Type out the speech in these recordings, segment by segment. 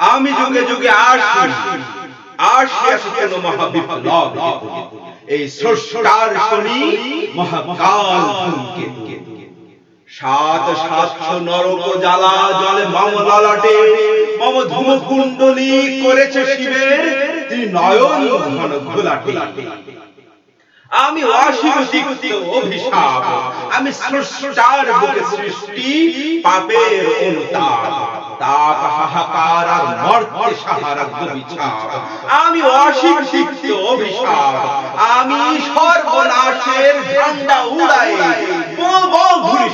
আমি যুগে যুগে এই শনি মহাকাল সাত নরক জ্বালা জলে মম ললাটে, মম ধূমকুণ্ডলী করেছে শিবের তিনি নয়ন ঘন ঘোলাটে আমি অভিশাপ, আমি স্রষ্টার বুকে সৃষ্টি, পাপের অনুতাপ। আমি অশিক্ষিত অভিশাপ। আমি সর্বনাশের ঝান্ডা উড়াই।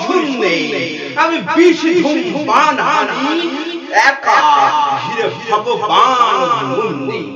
শূন্যে আমি বান হানি একা ভগবান মুন্নি।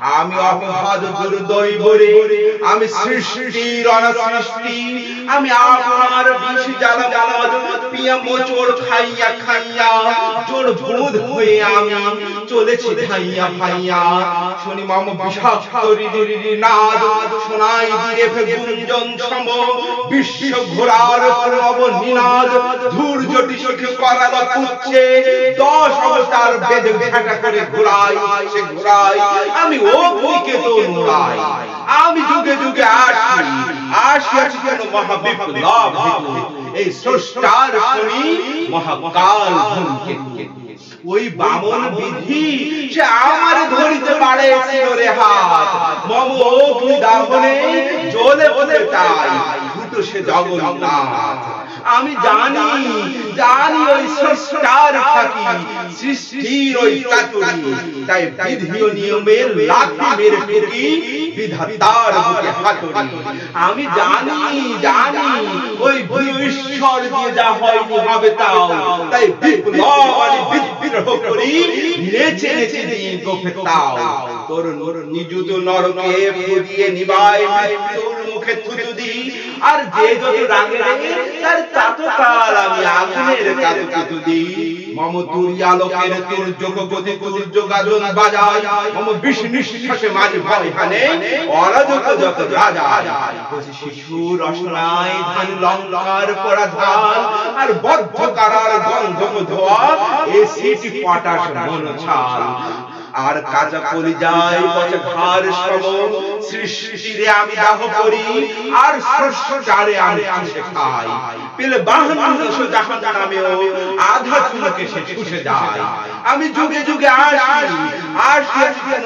আমি অপবাদ দুর্দয় বরে আমি সৃষ্টির অনসৃষ্টি, আমি আপনার বিষ জ্বালা মদ, পিয়া মোচড় খাইয়া খাইয়া চোর ভূত হয়ে আমি চলেছি ধাইয়া ভাইয়া। শুনি মাম বিষাক্ত রিরি নাদ শোনাই দিয়ে গুঞ্জন সম বিশ্ব ঘোরার প্রব নিনাদ ধূর্যটি শিখে করাল পুচ্ছে দশ অবতার বেদ ঘাটা করে ঘোরাই সে ঘোরাই আমি ও দিকে তো নোড়াই। আমি যুগে যুগে আসি আসি আছি কেন মহাবিপ্লব এই স্রষ্টার শনি মহাকাল ধূমকেতু ওই বামন বিধি সে আমার ধরিতে পারে রে হাত। মম অগ্নি দাহনে জ্বলে বলে তাই। ফুটো সে জগন্নাথ। আমি জানি জানি ওই স্রষ্টার থাকি সৃষ্টির ওই চাতুরি। তাই বিধি ও নিয়মের লাথি মেরে ঠুকি বিধাতার বুকে হাতুড়ি। আমি জানি জানি ওই ঈশ্বর দিয়ে যা হয় হবে তাও। তাই বিপ্লব আর আমি বিদ্রোহ নেচে নেচে দিয়ে গোফে তাও তোর নোর নিযুত নরকে ফুদিয়ে নিবাই মৃত্যুর মুখে থুতু আর যে যত রাগে রাগে তার তত কাল আমি আগুনের কাতু দি মম তুরি আলোকের তোর যোগ গতি তোর যোগাযোগ বাজায়। মম বিষ নিঃশ্বাসে মাঝে ভাই হানে অরাজক যত রাজা শিশু রসনায় ধান লঙ্কার পরা আর বদ্ধ কারার পটাশ ছাল। আর কাজা ঘর সম সৃষ্টিরে আমি দাহ করি, আর স্রষ্টারে আমি চুষে খাই। পেলে আধা চুলকে সে যায়। আমি যুগে যুগে আসি আসি আসি কেন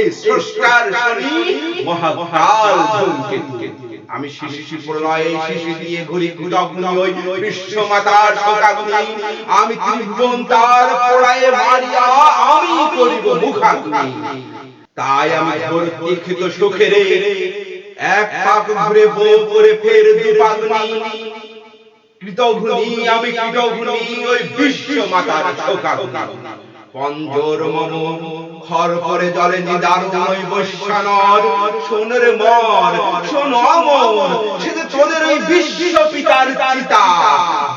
এই শনি মহাকাল ধূমকেতু। আমি শিশি প্রলয়ে শিশি দিয়ে ঘুরি ঘুরগ্নি ওই বিশ্ব মাতার শোকাগ্নি আমি ত্রিভুবন তার পোড়ায়ে মারিয়া আমি করিব মুখাগ্নি। তাই আমি ঘোর দীক্ষিত সুখেরে এক পাক ঘুরে করে ফের দু পাগনি কৃতঘুনি আমি কৃতঘুনি ওই বিশ্ব মাতার শোকাগ্নি পঞ্জর মম খর করে জলে নিদার নয় বৈশ্বানর। শোনের মর শোন অমর, সে যে তোদের ওই বিশ্ব পিতার চিতা।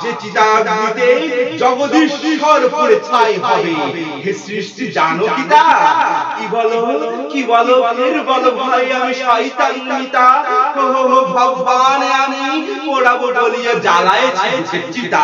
যে চিতা দিতে জগদীশ্বর পুরে ছাই হবে, হে সৃষ্টি জানো কি তা? কি বলো কি বলো, ফের বলো ভাই, আমি শয়তান নিতা। হো ভগবান আমি পোড়াবো বলিয়ে জ্বালায়েছি চিতা।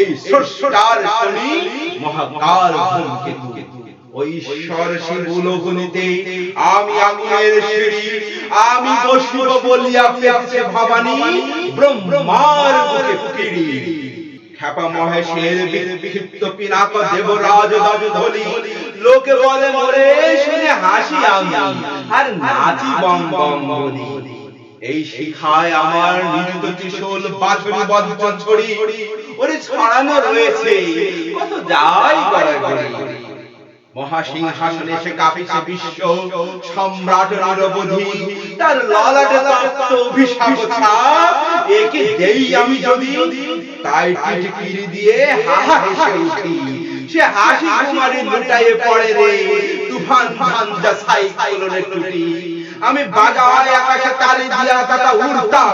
এই শনি মহাকাল ওই ঈশ্বর আমি আগুনের সিঁড়ি, আমি বলিয়া পেয়েছে ভবানী, ব্রহ্মার বুকে পিড়ি খ্যাপা মহেশের বিক্ষিপ্ত পিনাক দেবরাজ লোকে বলে, মরে শুনে হাসি আমি, আর নাচি বম বম বলি এই শিখায় আমার নিযুত ত্রিশূল বাছড়ি বদ্ধ ছড়ি। ওরে ছড়ানো রয়েছে। কত যাই করে গড়াগড়ি মহাসিংহাসনে সে কাঁপিছে বিশ্ব সম্রাট নিরবধি। তার ললাটে তপ্ত অভিশাপ ছাপ একে দেই আমি যদি। তাই টিটকিরি দিয়ে হাহা হেসে উঠি। সে হাসি কুমারী লুটায়ে পড়ে রে। তুফান ঝঞ্ঝা সাইক্লোনের টুটি। আমি বাজায় আকাশে তালি দিয়া তাতা উড়তা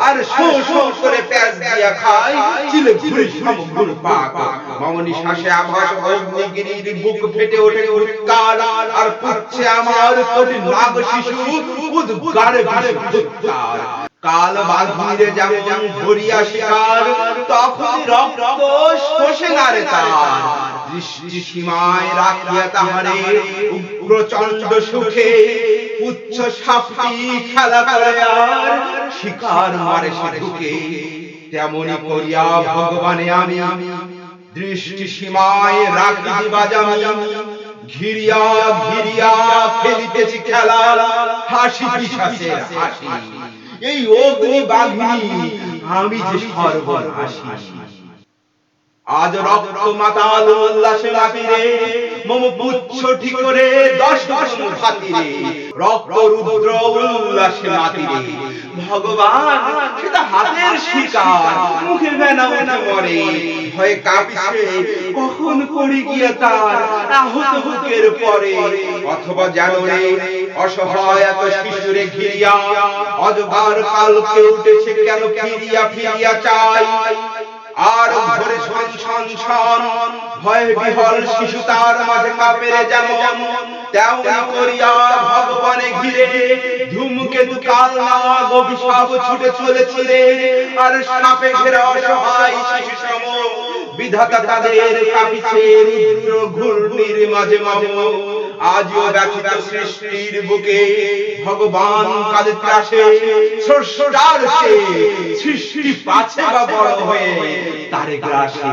আর শো শো করে প্যাচ দিয়া খাই। চিলে ঘুরে সমগ্র পাক। মামনি শ্বাসে আভাস অগ্নিগিরির বুক ফেটে ওঠে উৎকার আর পুচ্ছে আমার কোটি নাগ শিশু উদ্গারে বিশুদ্ধার কাল বাঘিরে যেমন ধরিয়া শিকার তখন রক্ত শোষে না রে তার। দৃষ্টি সীমায় রাখিয়া তাহারে উগ্রচন্ড সুখে উচ্চ সাপটি খেলা করে শিকার মারে সে ঢুকে তেমনি করিয়া ভগবানে আমি দৃষ্টি সীমায় রাখি বাজামি, ঘিরিয়া ঘিরিয়া খেলিতেছি খেলা, হাসি পিছাসের হাসি। এই অগ্নি বাঘিনী, আমি যে সর্বনাশী আজ রক্ত মাতাল উল্লাসে মাতিরে মম পুচ্ছ করে দশ দশ খাতিরে রক্ত রুদ্র উল্লাসে মাতিরে ভগবান, সেটা হাতের শিকার, মুখে ভেনা উঠে মরে। ভয়ে কাঁপিছে কখন করি গিয়া তার আহত বুকের পরে? অথবা জানো রে, অসহায় শিশুরে ঘিরিয়া অজগার কালকে উঠেছে কেন ফিরিয়া ফিরিয়া চাই? আর ঘরে ছন ছন ছন ভয় বিহল শিশু তার মাঝে কাপেরে যেমন। তেমন করিয়া ভগবানে ঘিরে ধূমকেতু কাল নাগ অভিশাপ ছুটে চলেছে আর সাপে ঘেরা অসহায় শিশু সম। বিধাতা তাদের কাঁপিছে, রুদ্র ঘূর্ণির মাঝে মাঝে আজও ব্যথিত সৃষ্টির বুকে ভগবান কাঁদতে আসে সৃষ্টি পাছে বা বড় হয়ে তারে গ্রাসে।